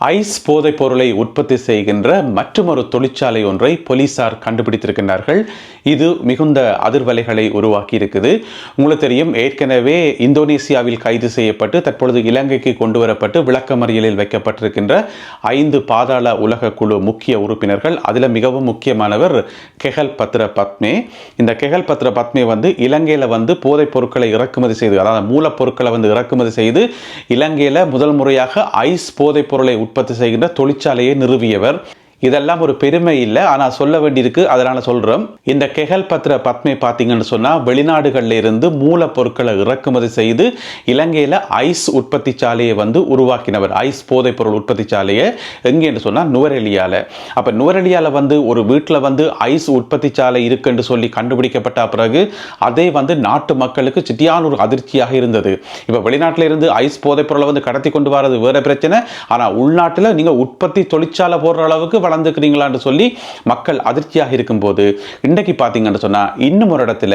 Ice போதைப் பொருளை உற்பத்தி செய்கின்ற மற்றொரு தொழிற்சாலை ஒன்றை போலீசார் கண்டுபிடித்திருக்கின்றார்கள். இது மிகுந்த அதிர்வலைகளை உருவாக்கி இருக்குது உங்களுக்கு தெரியும் ஏற்கனவே இந்தோனேசியாவில் கைது செய்யப்பட்டு தற்பொழுது இலங்கைக்கு கொண்டு வரப்பட்டு விளக்கமறியலில் வைக்கப்பட்டிருக்கின்ற ஐந்து பாதாள உலக குழு முக்கிய உறுப்பினர்கள் அதில் மிகவும் முக்கியமானவர் கெஹல் பத்ர பத்மே. இந்த கெஹல் பத்ர பத்மே வந்து இலங்கையில் வந்து போதைப் பொருட்களை இறக்குமதி செய்து அதாவது மூலப்பொருட்களை வந்து இறக்குமதி செய்து இலங்கையில் முதல் முறையாக ஐஸ் போதைப் பொருளை உற்பத்தி செய்கின்ற தொழிற்சாலையை நிறுவியவர். இதெல்லாம் ஒரு பெருமை இல்லை. ஆனால் சொல்ல வேண்டியிருக்கு அதனால் சொல்கிறோம் இந்த கெகல் பத்ர பத்மை பார்த்தீங்கன்னு சொன்னால் வெளிநாடுகளில் இருந்து மூலப்பொருட்களை இறக்குமதி செய்து இலங்கையில் ஐஸ் உற்பத்தி சாலையை வந்து உருவாக்கினவர். ஐஸ் போதைப் பொருள் உற்பத்தி சாலையை எங்கேன்னு சொன்னால் நுவரெலியாவில் அப்போ நுவரெலியாவில் வந்து ஒரு வீட்டில் வந்து ஐஸ் உற்பத்தி சாலை இருக்குன்னு சொல்லி கண்டுபிடிக்கப்பட்ட பிறகு அதே வந்து நாட்டு மக்களுக்கு சிட்டியான ஒரு அதிர்ச்சியாக இருந்தது. இப்போ வெளிநாட்டில் இருந்து ஐஸ் போதைப் பொருளை வந்து கடத்தி கொண்டு வரது வேறு பிரச்சனை. ஆனால் உள்நாட்டில் நீங்கள் உற்பத்தி தொழிற்சாலை போடுற அளவுக்கு வளர்ந்துக்கிறீங்களான்னு சொல்லி மக்கள் அதிர்ச்சியாக இருக்கும்போது இன்றைக்கு பார்த்தீங்கன்னு சொன்னால் இன்னும் ஒரு இடத்துல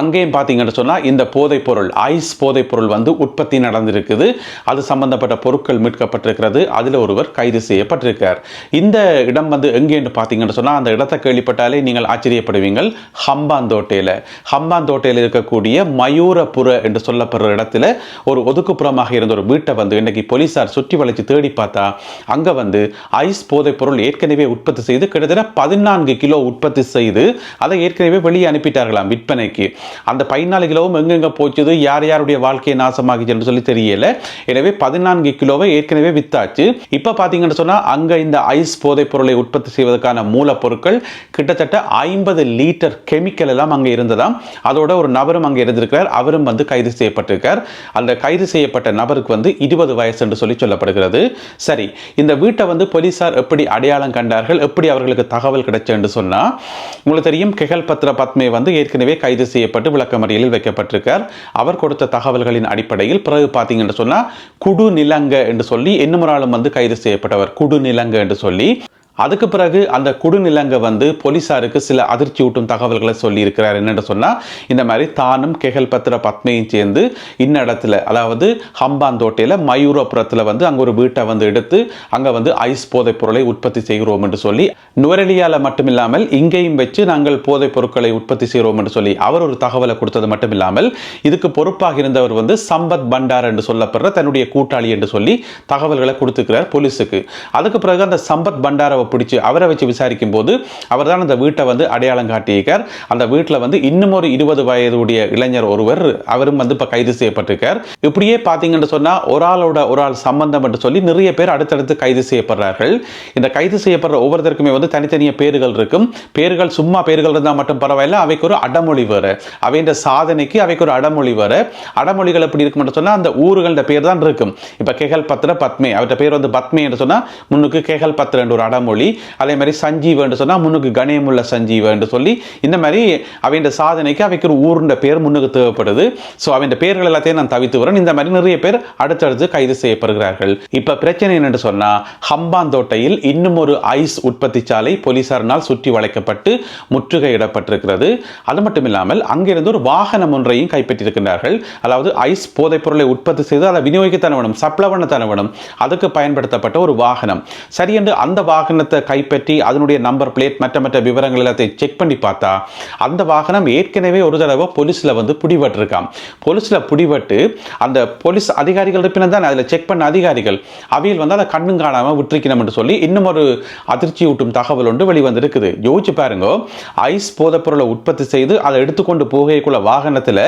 அங்கேயும் பார்த்தீங்கன்னு சொன்னால் இந்த போதைப் பொருள் ஐஸ் போதைப் பொருள் வந்து உற்பத்தி நடந்திருக்குது. அது சம்பந்தப்பட்ட பொருட்கள் மீட்கப்பட்டிருக்கிறது. அதில் ஒருவர் கைது செய்யப்பட்டிருக்கார். இந்த இடம் வந்து எங்கேன்னு பார்த்தீங்கன்னு சொன்னால் அந்த இடத்தை கேள்விப்பட்டாலே நீங்கள் ஆச்சரியப்படுவீங்கள். ஹம்பாந்தோட்டையில். ஹம்பாந்தோட்டையில் இருக்கக்கூடிய மயூரபுர என்று சொல்லப்படுற இடத்துல ஒரு ஒதுக்குப்புறமாக இருந்த ஒரு வீட்டை வந்து இன்னைக்கு போலீஸார் சுற்றி வளைச்சு தேடி பார்த்தா அங்கே வந்து ஐஸ் போதைப் பொருள் ஏற்கனவே ஏற்கனவே உற்பத்தி செய்து கிட்டத்தட்ட பதினான்கு கிலோ உற்பத்தி செய்து அதை ஏற்கனவே வெளியே அனுப்பிட்டார்களாம் விற்பனைக்கு. அந்த பதினாலு கிலோவும் எங்கெங்க போச்சுது? யார் யாருடைய வாழ்க்கையை நாசமாகிச்சு சொல்லி தெரியல. எனவே பதினான்கு கிலோவை ஏற்கனவே வித்தாச்சு. இப்போ பார்த்தீங்கன்னு சொன்னால் அங்கே இந்த ஐஸ் போதைப் பொருளை உற்பத்தி செய்வதற்கான மூலப்பொருட்கள் கிட்டத்தட்ட ஐம்பது லிட்டர் கெமிக்கல் எல்லாம் அங்கே இருந்ததாம். அதோட ஒரு நபரும் அங்கே இருந்திருக்கிறார். அவரும் வந்து கைது செய்யப்பட்டிருக்கார். அந்த கைது செய்யப்பட்ட நபருக்கு வந்து இருபது வயசு என்று சொல்லி சொல்லப்படுகிறது. சரி இந்த வீட்டை வந்து போலீசார் எப்படி அடையாளம் கண்டார்கள். எப்படி அவர்களுக்கு தகவல் கிடைச்ச என்று சொன்னால் உங்களுக்கு தெரியும் கெகல் பத்ர பத்மே வந்து ஏற்கனவே கைது செய்யப்பட்டு விளக்கமறியலில் வைக்கப்பட்டிருக்கார். அவர் கொடுத்த தகவல்களின் அடிப்படையில் பிறகு பார்த்தீங்கன்னு சொன்னால் குடு நிலங்க என்று சொல்லி இன்னும் ஒரு ஆளும் வந்து கைது செய்யப்பட்டவர். குடு நிலங்க என்று சொல்லி. அதுக்கு பிறகு அந்த குடுநிலங்க வந்து போலீசாருக்கு சில அதிர்ச்சி ஊட்டும் தகவல்களை சொல்லியிருக்கிறார். என்னென்னு சொன்னால் இந்த மாதிரி தானும் கெகல் பத்திர பத்மையும் சேர்ந்து இன்ன இடத்துல அதாவது ஹம்பாந்தோட்டையில் மயூரோபுரத்தில் வந்து அங்கே ஒரு வீட்டை வந்து எடுத்து அங்கே வந்து ஐஸ் போதைப் பொருளை உற்பத்தி செய்கிறோம் என்று சொல்லி நுவரெலியாவில் மட்டுமில்லாமல் இங்கேயும் வச்சு நாங்கள் போதைப் பொருட்களை உற்பத்தி செய்கிறோம் என்று சொல்லி அவர் ஒரு தகவலை கொடுத்தது மட்டும் இல்லாமல் இதுக்கு பொறுப்பாக இருந்தவர் வந்து சம்பத் பண்டார் என்று சொல்லப்படுற தன்னுடைய கூட்டாளி என்று சொல்லி தகவல்களை கொடுத்துக்கிறார் போலீஸுக்கு. அதுக்கு பிறகு அந்த சம்பத் பண்டாரை பிடிச்சி அவரை வச்சு விசாரிக்கும் போது அவர் தான் அந்த வீட்டை வந்து அடையாளம் காட்டியிருக்கார். அந்த வீட்டில் வந்து இன்னும் ஒரு இருபது வயதுடைய இளைஞர் ஒருவர் அவரும் வந்து இப்போ கைது செய்யப்பட்டிருக்கார். இப்படியே பார்த்தீங்கன்னு சொன்னால் ஒரு ஆளோட ஒரு ஆள் சம்பந்தம் என்று சொல்லி நிறைய பேர் அடுத்தடுத்து கைது செய்யப்படுறார்கள். இந்த கைது செய்யப்படுற ஒவ்வொருத்தருக்குமே வந்து தனித்தனிய பேர்கள் இருக்கும். பேர்கள் சும்மா பேர்கள் இருந்தால் மட்டும் பரவாயில்ல அவைக்கு ஒரு அடமொழி வேறு. அவைன்ற சாதனைக்கு அவைக்கு ஒரு அடமொழி வேறு. அடமொழிகள் எப்படி இருக்கும் சொன்னால் அந்த ஊர்களோட பேர் தான் இருக்கும். இப்போ கேகல் பத்ர பத்மே அவர்கிட்ட பேர் வந்து பத்மே என்று சொன்னால் முன்னுக்கு கேகல் பத்ர என்ற ஒரு அடமொழி. அதே மாதிரி சஞ்சீவ என்று சொன்னால் முன்னுக்கு கணேமுள்ள சஞ்சீவ என்று சொல்லி இந்த மாதிரி அவையின் சாதனைக்கு அவைக்கு ஒரு ஊருண்ட பேர் முன்னுக்கு தேவைப்படுது. ஸோ அவன் பேர்கள் எல்லாத்தையும் நான் தவித்து வரேன் இந்த மாதிரி நிறைய பேர் அடுத்தடுத்து கைது செய்யப்படுகிறார்கள். இப்போ பிரச்சனை என்னென்னு சொன்னால் ஹம்பாந்தோட்டையில் இன்னும் ஒரு ஐஸ் உற்பத்தி சாலை போலீசாரினால் சுற்றி வளைக்கப்பட்டு முற்றுகையிடப்பட்டிருக்கிறது. அது மட்டும் இல்லாமல் அங்கிருந்து ஒரு வாகனம் ஒன்றையும் கைப்பற்றியிருக்கிறார்கள் அதாவது ஐஸ் போதைப் பொருளை உற்பத்தி செய்து அதை விநியோகித்தன வேணும் தனவனம் அதுக்கு பயன்படுத்தப்பட்ட ஒரு வாகனம். சரி என்று அந்த வாகனத்தை கைப்பற்றி அதனுடைய நம்பர் பிளேட் மற்ற மற்ற விவரங்கள் எல்லாத்தையும் செக் பண்ணி பார்த்தா அந்த வாகனம் ஏற்கனவே ஒரு தடவை போலீஸில் வந்து பிடிபட்டிருக்கான் போலீஸில் பிடிபட்டு அந்த போலீஸ் அதிகாரிகள் இருப்பினர் தான் அதில் செக் பண்ண அதிகாரிகள் அவையில் வந்து அதை கண்ணும் காணாமல் விட்டுருக்கணும் என்று சொல்லி இன்னும் ஒரு அதிர்ச்சி ஊட்டும் தகவல் ஒன்று வெளிவந்திருக்குது. யோசிச்சு பாருங்க ஐஸ் போதைப்பொருளை உற்பத்தி செய்து அதை எடுத்துக்கொண்டு போகைக்குள்ள வாகனத்தில்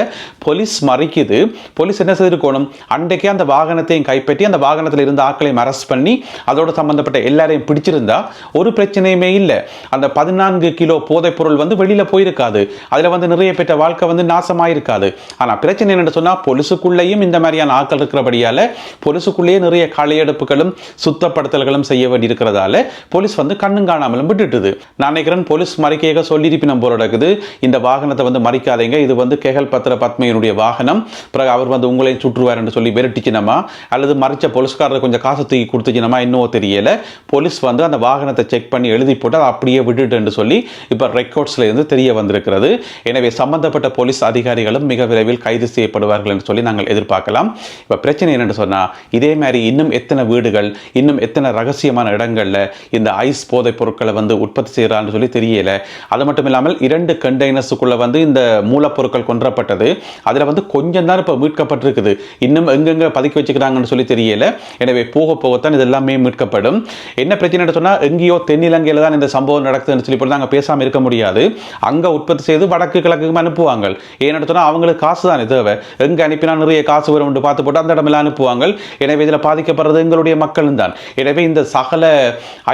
போலீஸ் மறைக்குது. போலீஸ் என்ன செய்திருக்கணும் அன்றைக்கே அந்த வாகனத்தையும் கைப்பற்றி அந்த வாகனத்தில் இருந்த ஆட்களையும் அரெஸ்ட் பண்ணி அதோடு சம்பந்தப்பட்ட எல்லாரையும் பிடிச்சிருந்தா ஒரு பிரச்சனையுமே இல்லை. அந்த பதினான்கு கிலோ போதைப்பொருள் வந்து வெளியில் போயிருக்காது. அதில் வந்து நிறைய பெற்ற வாழ்க்கை வந்து நாசமாயிருக்காது. ஆனால் பிரச்சனை என்னென்னு சொன்னால் பொலிசுக்குள்ளேயும் இந்த மாதிரியான ஆக்கள் இருக்கிறபடியால் பொலிசுக்குள்ளேயே நிறைய களையெடுப்புகளும் சுத்தப்படுத்தல்களும் செய்ய வேண்டியிருக்கிறதால போலீஸ் வந்து கண்ணும் காணாமலும் விட்டுட்டுது. நான் நினைக்கிறேன் போலீஸ் மறைக்கையாக சொல்லியிருப்பினம் போல இருக்குது. இந்த வாகனத்தை வந்து மறிக்காதீங்க. இது வந்து கேகல் பத்திர பத்மையினுடைய வாகனம். பிறகு அவர் வந்து உங்களையும் சுற்றுவார் என்று சொல்லி விரட்டிச்சினமா அல்லது மறைச்ச போலீஸ்காரர் கொஞ்சம் காசு தூக்கி கொடுத்துச்சினமா இன்னும் தெரியல. போலீஸ் வந்து அந்த வாகனத்தை செக் பண்ணி எழுதி போட்டு அதை அப்படியே விட்டுட்டு சொல்லி இப்போ ரெக்கார்ட்ஸில் இருந்து தெரிய வந்திருக்கிறது. எனவே சம்பந்தப்பட்ட போலீஸ் அதிகாரிகளும் மிக விரைவில் கைது செய்யப்படுவார்கள் என்று சொல்லி நாங்கள் எதிர்பார்க்கலாம். இப்போ பிரச்சனை என்னென்று சொன்னால் இதே மாதிரி இன்னும் எத்தனை வீடுகள் இன்னும் எத்தனை ரகசியமான இடங்களில் இந்த ஐஸ் போதைப் பொருட்களை வந்து உற்பத்தி செய்கிறான்னு சொல்லி தெரியல. அது மட்டும் இல்லாமல் இரண்டு கண்டெய்னர்ஸுக்குள்ளே வந்து இந்த மூலப்பொருட்கள் கொன்றப்பட்டது. அதில் வந்து கொஞ்சம் தான் இப்போ மீட்கப்பட்டிருக்குது. இன்னும் எங்கெங்கே பதுக்கி வச்சுக்கிறாங்கன்னு சொல்லி தெரியல. எனவே போக போகத்தான் இது எல்லாமே மீட்கப்படும். என்ன பிரச்சனை சொன்னால் எங்கேயோ தென்னிலங்கையில் தான் இந்த சம்பவம் நடக்குதுன்னு சொல்லி இப்படி நாங்கள் பேசாமல் இருக்க முடியாது. அங்கே உற்பத்தி செய்து வடக்கு கிழக்கு அனுப்புவாங்க. ஏன்னு சொன்னா அவங்களுக்கு காசு தானே தேவை. எங்க அனுப்பினா நிறைய காசு வரும் பார்த்து போட்டு அந்த இடமெல்லாம் அனுப்புவாங்க. எனவே இதில் பாதிக்கப்படுறது எங்களுடைய மக்களும் தான். எனவே இந்த சகல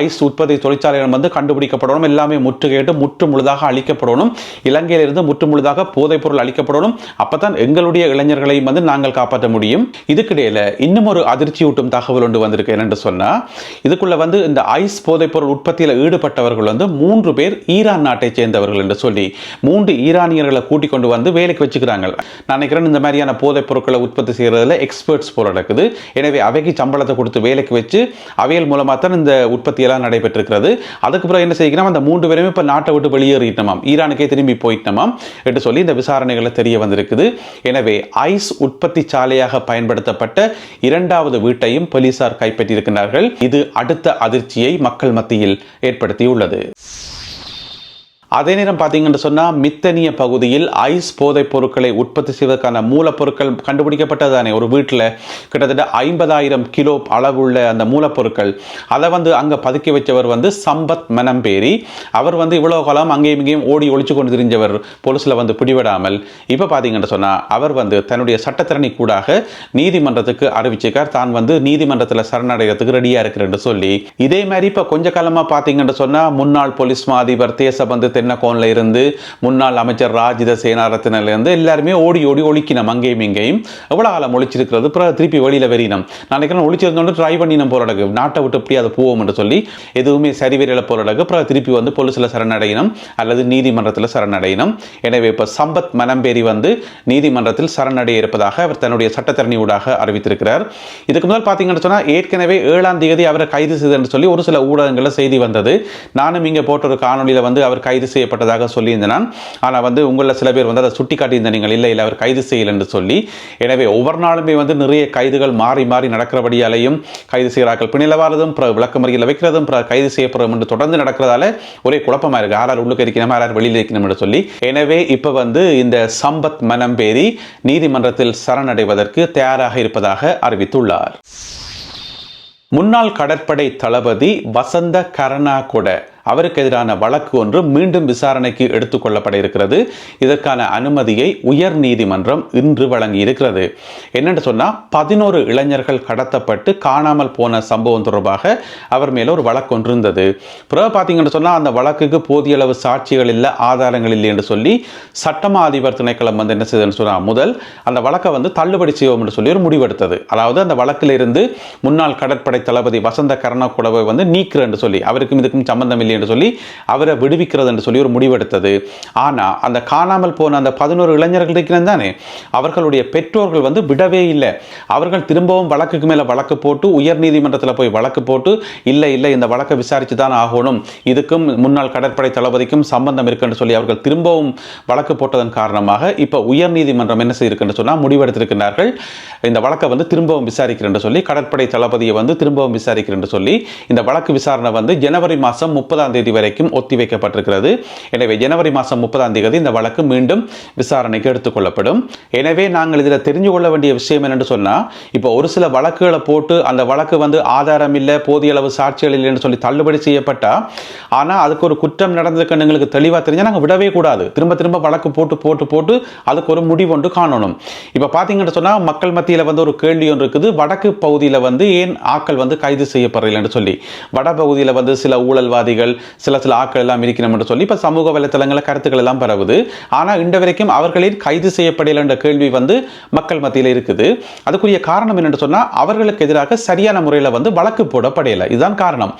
ஐஸ் உற்பத்தி தொழிற்சாலைகள் வந்து கண்டுபிடிக்கப்படணும். எல்லாமே முற்றுகையிட்டு முற்று முழுதாக அழிக்கப்படணும். இலங்கையிலிருந்து முற்று முழுதாக போதைப்பொருள் அளிக்கப்படணும் அப்பதான் எங்களுடைய இளைஞர்களையும் வந்து நாங்கள் காப்பாற்ற முடியும். இதுக்கிடையில் இன்னும் ஒரு அதிர்ச்சியூட்டும் தகவல் ஒன்று வந்திருக்கு. என்னென்று சொன்னால் இதுக்குள்ள வந்து இந்த ஐஸ் போ பொருள் உற்பத்தியில் ஈடுபட்டவர்கள் வந்து மூன்று பேர் ஈரான் நாட்டை சேர்ந்தவர்கள் என்று சொல்லி மூன்று ஈரானியர்களை கூட்டிக் கொண்டு வந்து வேலைக்கு வச்சுக்கிறாங்க. நான் நினைக்கிறேன் இந்த மாதிரியான போதைப் பொருட்களை உற்பத்தி செய்யறதுல எக்ஸ்பர்ட்ஸ் போல நடக்குது. எனவே அவைக்கு சம்பளத்தை கொடுத்து வேலைக்கு வச்சு அவையல் மூலமாக தான் இந்த உற்பத்தியெல்லாம் நடைபெற்றிருக்கிறது. அதுக்கு பிறகு என்ன செய்யணும் அந்த மூன்று பேருமே இப்போ நாட்டை விட்டு வெளியேறிட்டோமாம். ஈரானுக்கே திரும்பி போயிட்டோமாம் என்று சொல்லி இந்த விசாரணைகளை தெரிய வந்திருக்குது. எனவே ஐஸ் உற்பத்தி சாலையாக பயன்படுத்தப்பட்ட இரண்டாவது வீட்டையும் போலீசார் கைப்பற்றியிருக்கிறார்கள். இது அடுத்த அதிர்ச்சியை மக்கள் மத்தியில் ஏற்படுத்தியுள்ளது. அதே நேரம் பார்த்தீங்கன்னு சொன்னால் மித்தனிய பகுதியில் ஐஸ் போதைப் பொருட்களை உற்பத்தி செய்வதற்கான மூலப்பொருட்கள் கண்டுபிடிக்கப்பட்டதானே ஒரு வீட்டில் கிட்டத்தட்ட ஐம்பதாயிரம் கிலோ அளவுள்ள அந்த மூலப்பொருட்கள் அதை வந்து அங்கே பதுக்கி வச்சவர் வந்து சம்பத் மனம்பேரி அவர் வந்து இவ்வளோ காலம் அங்கேயும் இங்கேயும் ஓடி ஒழிச்சு கொண்டு திரிஞ்சவர் போலீஸில் வந்து பிடிவிடாமல் இப்போ பார்த்தீங்கன்னு சொன்னால் அவர் வந்து தன்னுடைய சட்டத்திறனை கூடாக நீதிமன்றத்துக்கு அறிவிச்சிருக்கார். தான் வந்து நீதிமன்றத்தில் சரணடைகிறதுக்கு ரெடியாக இருக்கிறேன்னு சொல்லி. இதே மாதிரி இப்போ கொஞ்ச காலமாக பார்த்தீங்கன்னு சொன்னால் முன்னாள் போலீஸ் மாதிபர் தேசபந்து தென்னகோனில் இருந்து முன்னாள் அமைச்சர் ராஜித சேனாரத்தினிலிருந்து எல்லாருமே ஓடி ஓடி ஒழிக்கணும் அங்கேயும் இங்கேயும். எவ்வளோ ஆழம் ஒழிச்சிருக்கிறது? அப்புறம் திருப்பி வெளியில் வெறினம். நான் நினைக்கிறேன் ஒழிச்சிருந்தோன்னு ட்ரை பண்ணினோம் போராடக்கு நாட்டை விட்டு எப்படி அதை போவோம் என்று சொல்லி எதுவுமே சரி வரையில் போராடக்கு அப்புறம் திருப்பி வந்து போலீஸில் சரணடையணும் அல்லது நீதிமன்றத்தில் சரணடையணும் எனவே இப்போ சம்பத் மனம்பேரி வந்து நீதிமன்றத்தில் சரணடைய இருப்பதாக அவர் தன்னுடைய சட்டத்தரணி ஊடாக அறிவித்திருக்கிறார். இதுக்கு முதல் பார்த்தீங்கன்னு சொன்னால் ஏற்கனவே ஏழாம் தேதி அவரை கைது செய்தன்னு சொல்லி ஒரு சில ஊடகங்களில் செய்தி வந்தது. நானும் இங்கே போட்ட ஒரு காணொலியில் வந்து அவர் கைது கைது செய்யப்பட்டதாக சொல்லியிருந்தேன் ஆனால் வந்து உங்களில் சில பேர் வந்து அதை சுட்டி காட்டியிருந்த நீங்கள் இல்லை இல்லை அவர் கைது செய்யலை என்று சொல்லி. எனவே ஒவ்வொரு நாளுமே வந்து நிறைய கைதுகள் மாறி மாறி நடக்கிறபடியாலையும் கைது செய்கிறார்கள். பிணிலவாரதும் விளக்கமறியில் வைக்கிறதும் பிற கைது செய்யப்படும் என்று தொடர்ந்து நடக்கிறதால ஒரே குழப்பமாக இருக்குது யாரார் உள்ளுக்கு இருக்கணும் யாரார் வெளியில் இருக்கணும் என்று சொல்லி. எனவே இப்போ வந்து இந்த சம்பத் மனம்பேரி நீதிமன்றத்தில் சரணடைவதற்கு தயாராக இருப்பதாக அறிவித்துள்ளார். முன்னாள் கடற்படை தளபதி வசந்த கருணாகொட அவருக்கு எதிரான வழக்கு ஒன்று மீண்டும் விசாரணைக்கு எடுத்துக்கொள்ளப்பட இருக்கிறது இதற்கான அனுமதியை உயர் நீதிமன்றம் இன்று வழங்கி இருக்கிறது என்னென்னு சொன்னால் பதினோரு இளைஞர்கள் கடத்தப்பட்டு காணாமல் போன சம்பவம் தொடர்பாக அவர் மேலே ஒரு வழக்கு ஒன்று இருந்தது. பிறகு பார்த்தீங்கன்னு சொன்னால் அந்த வழக்குக்கு போதிய அளவு சாட்சிகள் இல்லை ஆதாரங்கள் இல்லை என்று சொல்லி சட்டமா அதிபர் திணைக்களம் வந்து என்ன செய்ததுன்னு சொன்னால் முதல் அந்த வழக்கை வந்து தள்ளுபடி செய்வோம் என்று சொல்லி ஒரு முடிவெடுத்தது. அதாவது அந்த வழக்கில் இருந்து முன்னாள் கடற்படை தளபதி வசந்த கருணாகுடவை வந்து நீக்கிறேன் சொல்லி அவருக்கும் இதுக்கும் சம்பந்தம் இல்லை என்று சொல்லி அவரை விடுவிக்கிறது என்று சொல்லி ஒரு முடிவெடுத்தது. ஆனால் அந்த காணாமல் போன அந்த பதினோரு இளைஞர்கள் இருக்கிறது தானே? அவர்களுடைய பெற்றோர்கள் வந்து விடவே இல்லை. அவர்கள் திரும்பவும் வழக்குக்கு மேலே வழக்கு போட்டு உயர் நீதிமன்றத்தில் போய் வழக்கு போட்டு இல்லை இல்லை இந்த வழக்கை விசாரித்து தான் ஆகணும். இதுக்கும் முன்னாள் கடற்படை தளபதிக்கும் சம்பந்தம் இருக்குன்னு சொல்லி அவர்கள் திரும்பவும் வழக்கு போட்டதன் காரணமாக இப்போ உயர் நீதிமன்றம் என்ன செய்யிருக்குன்னு சொன்னால் முடிவெடுத்திருக்கிறார்கள் இந்த வழக்கை வந்து திரும்பவும் விசாரிக்கிறேன் சொல்லி கடற்படை தளபதியை வந்து திரும்பவும் விசாரிக்கிறேன் சொல்லி இந்த வழக்கு விசாரணை வந்து ஜனவரி மாதம் முப்பதாம் தேதி வரைக்கும் ஒத்திவைக்கப்பட்டிருக்கிறது. எனவே ஜனவரி மாதம் முப்பதாம் தேதி இந்த வழக்கு மீண்டும் விசாரணைக்கு எடுத்துக்கொள்ளப்படும். எனவே நாங்கள் இதில் தெரிஞ்சு கொள்ள வேண்டிய விஷயம் என்னென்னு சொன்னால் இப்போ ஒரு சில வழக்குகளை போட்டு அந்த வழக்கு வந்து ஆதாரம் இல்லை போதிய அளவு சாட்சிகள் இல்லைன்னு சொல்லி தள்ளுபடி செய்யப்பட்டால் ஆனால் அதுக்கு ஒரு குற்றம் நடந்திருக்குன்னு எங்களுக்கு தெளிவாக தெரிஞ்சால் நாங்கள் விடவே கூடாது. திரும்ப திரும்ப வழக்கு போட்டு போட்டு போட்டு அதுக்கு ஒரு முடிவு ஒன்று காணணும். இப்போ பார்த்தீங்கன்னு சொன்னால் மக்கள் மத்தியில் வந்து ஒரு கேள்வி ஒன்று இருக்குது. வடக்கு பகுதியில் வந்து ஏன் ஆக்கள் வந்து கைது செய்யப்படலைன்னு சொல்லி. வட பகுதியில் வந்து சில ஊழல்வாதிகள் சில சில ஆட்கள் எல்லாம் இருக்கணும் என்று சொல்லி இப்போ சமூக வலைத்தளங்களில் கருத்துக்கள் எல்லாம் பரவுது. ஆனால் இன்று வரைக்கும் அவர்களின் கைது செய்யப்படலை என்ற கேள்வி வந்து மக்கள் மத்தியில் இருக்குது. அதுக்குரிய காரணம் என்னென்னு சொன்னால் அவர்களுக்கு எதிராக சரியான முறையில் வந்து வழக்கு போடப்படையலை இதுதான் காரணம்.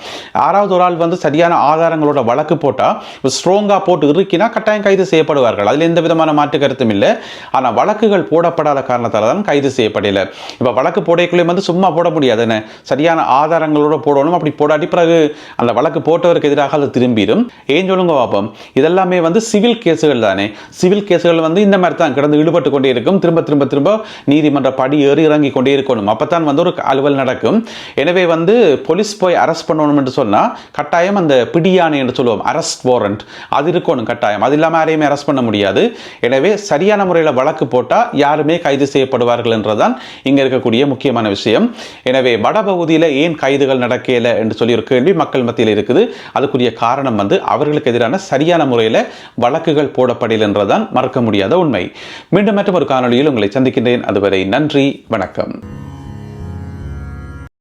ஆறாவது ஒரு ஆள் வந்து சரியான ஆதாரங்களோட வழக்கு போட்டால் ஸ்ட்ராங்காக போட்டு இருக்கினா கட்டாயம் கைது செய்யப்படுவார்கள். அதில் எந்த விதமான மாற்று கருத்தும் இல்லை. ஆனால் வழக்குகள் போடப்படாத காரணத்தால் தான் கைது செய்யப்படலை. இப்போ வழக்கு போடைக்குள்ளே வந்து சும்மா போட முடியாது. சரியான ஆதாரங்களோட போடணும். அப்படி போடாட்டி பிறகு அந்த வழக்கு போட்டவருக்கு எதிராக அது திரும்பிடும். ஏன் சொல்லுங்க பார்ப்போம் இதெல்லாமே வந்து சிவில் கேஸுகள் தானே. சிவில் கேஸுகள் வந்து இந்த மாதிரி தான் கிடந்து ஈடுபட்டு கொண்டே இருக்கும். திரும்ப திரும்ப திரும்ப நீதிமன்ற படி ஏறி இறங்கி கொண்டே இருக்கணும். அப்போ தான் வந்து ஒரு அலுவல் நடக்கும். எனவே வந்து போலீஸ் போய் அரெஸ்ட் பண்ணணும் என்று சொன்னால் கட்டாயம் அந்த பிடியானை என்று சொல்லுவோம். Arrest warrant. அது இருக்கணும் கட்டாயம். அது இல்லாமல் யாரையுமே அரெஸ்ட் பண்ண முடியாது. எனவே சரியான முறையில் வழக்கு போட்டால் யாருமே கைது செய்யப்படுவார்கள் என்றதான் இங்கே இருக்கக்கூடிய முக்கியமான விஷயம். எனவே வடபகுதியில் ஏன் கைதுகள் நடக்கல என்று சொல்லி ஒரு கேள்வி மக்கள் மத்தியில் இருக்குது. அதுக்கு அதுக்குரிய காரணம் வந்து அவர்களுக்கு எதிரான சரியான முறையில் வழக்குகள் போடப்படல என்றதான் மறக்க முடியாத உண்மை. மீண்டும் மற்றும் ஒரு காணொளியில் உங்களை சந்திக்கின்றேன். அதுவரை நன்றி வணக்கம்.